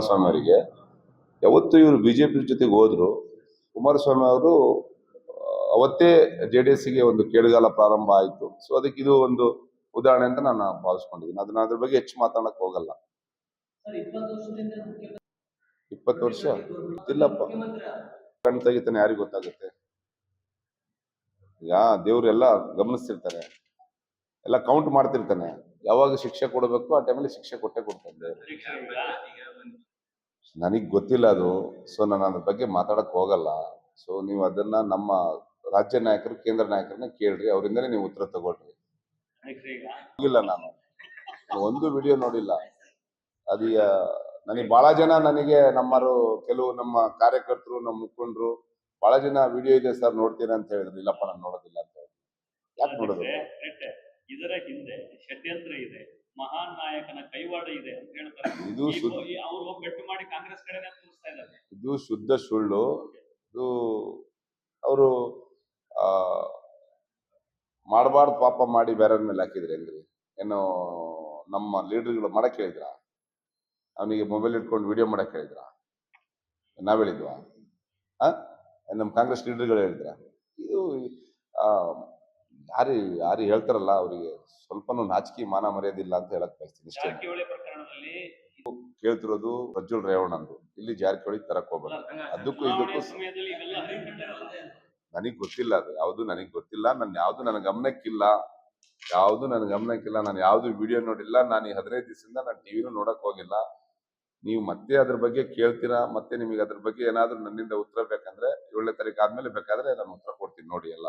ಕುಮಾರಸ್ವಾಮಿ ಅವರಿಗೆ. ಯಾವತ್ತು ಇವರು ಬಿಜೆಪಿ ಜೊತೆಗೆ ಹೋದ್ರು. ಕುಮಾರಸ್ವಾಮಿ ಅವರು ಅವತ್ತೇ ಜೆ ಡಿ ಎಸ್ಗೆ ಒಂದು ಕೇಳುಗಾಲ ಪ್ರಾರಂಭ ಆಯಿತು. ಸೊ ಅದಕ್ಕೆ ಇದು ಒಂದು ಉದಾಹರಣೆ ಅಂತ ನಾನು ಭಾವಿಸ್ಕೊಂಡಿದ್ದೀನಿ. ಅದನ್ನ ಅದ್ರ ಬಗ್ಗೆ ಹೆಚ್ಚು ಮಾತಾಡಕ್ ಹೋಗಲ್ಲ. ಸರ್ ಇಪ್ಪತ್ತು ವರ್ಷ? ಇಲ್ಲಪ್ಪ. ಕಣ್ ಕಣ್ಣು ತೆಗಿತಾನೆ ಯಾರಿಗೂ ಗೊತ್ತಾಗುತ್ತೆ? ಯಾ ದೇವ್ರೆಲ್ಲ ಗಮನಿಸ್ತಿರ್ತಾರೆ. ಎಲ್ಲ ಕೌಂಟ್ ಮಾಡ್ತಿರ್ತಾನೆ. ಯಾವಾಗ ಶಿಕ್ಷೆ ಕೊಡಬೇಕು ಆ ಟೈಮಲ್ಲಿ ಶಿಕ್ಷೆ ಕೊಟ್ಟೆ ಕೊಡ್ತಾನೆ ನನಗೆ ಗೊತ್ತಿಲ್ಲ ಅದು. ಸೊ ನಾನು ಅದ್ರ ಬಗ್ಗೆ ಮಾತಾಡಕ್ಕೆ ಹೋಗಲ್ಲ. ಸೊ ನೀವು ಅದನ್ನ ನಮ್ಮ ರಾಜ್ಯ ನಾಯಕರು ಕೇಂದ್ರ ನಾಯಕರನ್ನ ಕೇಳ್ರಿ. ಅವರಿಂದಲೇ ನೀವು ಉತ್ತರ ತಗೊಳ್ರಿ. ಇಲ್ಲ ನಾನು. ಒಂದು ವಿಡಿಯೋ ನೋಡಿಲ್ಲ. ಅದು ನನಗೆ ಬಹಳ ಜನ ನನಗೆ ನಮ್ಮರು ಕೆಲವು ನಮ್ಮ ಕಾರ್ಯಕರ್ತರು ನಮ್ಮ ಮುಖಂಡರು ಬಹಳ ಜನ ವಿಡಿಯೋ ಇದೆ ಸರ್ ನೋಡ್ತೀರಾ ಅಂತ ಹೇಳಿದ್ರು. ಇಲ್ಲಪ್ಪ ನಾನು ನೋಡೋದಿಲ್ಲ ಅಂತ ಹೇಳಿದ್ರು. ಯಾಕೆ ನೋಡೋದು? ಇದರ ಹಿಂದೆ ಷಡ್ಯಂತ್ರ ಇದೆ. ಮಹಾನ್ ನಾಯಕನ ಕೈವಾಡ ಇದೆ ಅಂತ ಹೇಳ್ತಾರೆ. ಇದು ಶುದ್ಧ ಅವರು ಬೆಟ್ಟು ಮಾಡಿ ಕಾಂಗ್ರೆಸ್ ಕಡೆನೇ ತೋರಿಸ್ತಾ ಇದ್ದಾರೆ. ಇದು ಶುದ್ಧ ಸುಳ್ಳು. ಇದು ಅವರು ಆ ಮಾಡಬಾರ್ದು ಪಾಪ ಮಾಡಿ ಬೇರೆ ಮೇಲೆ ಹಾಕಿದ್ರೆ ಹೆಂಗ್ರಿ? ಏನು ನಮ್ಮ ಲೀಡರ್ಗಳು ಮಾಡಕ್ ಹೇಳಿದ್ರ? ಅವನಿಗೆ ಮೊಬೈಲ್ ಇಟ್ಕೊಂಡು ವಿಡಿಯೋ ಮಾಡಕ್ ಹೇಳಿದ್ರ? ನಾವ್ ಹೇಳಿದ್ವಾ? ಆ? ನಮ್ಮ ಕಾಂಗ್ರೆಸ್ ಲೀಡರ್ಗಳು ಹೇಳಿದ್ರ? ಯಾರು ಯಾರು ಹೇಳ್ತಾರಲ್ಲ ಅವರಿಗೆ ಸ್ವಲ್ಪನೂ ನಾಚಿಕೆ ಮಾನ ಮರ್ಯಾದಿಲ್ಲ ಅಂತ ಹೇಳಕ್ ಬಯಸ್ತೀನಿ ಇಷ್ಟೇ. ಕೇಳ್ತಿರೋದು ಪ್ರಜ್ವಲ್ ರೇವಣ್ಣಂದು ಇಲ್ಲಿ ಜಾರಕಿಹೊಳಿ ತರಕ್ ಹೋಗಲ್ಲ ಅದಕ್ಕೂ ಇದಕ್ಕೂ. ನನಗ್ ಗೊತ್ತಿಲ್ಲ ಅದು. ಯಾವ್ದು ನನಗ್ ಗೊತ್ತಿಲ್ಲ. ನನ್ ಯಾವ್ದು ನನ್ನ ಗಮನಕ್ಕಿಲ್ಲ. ಯಾವ್ದು ನನ್ನ ಗಮನಕ್ಕಿಲ್ಲ. ನಾನು ಯಾವ್ದು ವಿಡಿಯೋ ನೋಡಿಲ್ಲ. ನಾನು ಈ ಹದಿನೈದು ದಿವಸದಿಂದ ನಾನು ಟಿವಿನೂ ನೋಡಕ್ ಹೋಗಿಲ್ಲ. ನೀವು ಮತ್ತೆ ಅದ್ರ ಬಗ್ಗೆ ಕೇಳ್ತೀರಾ? ಮತ್ತೆ ನಿಮಗೆ ಅದ್ರ ಬಗ್ಗೆ ಏನಾದ್ರೂ ನನ್ನಿಂದ ಉತ್ತರ ಬೇಕಂದ್ರೆ ಏಳನೇ ತಾರೀಕು ಆದ್ಮೇಲೆ ಬೇಕಾದ್ರೆ ನಾನು ಉತ್ತರ ಕೊಡ್ತೀನಿ ನೋಡಿ ಎಲ್ಲ.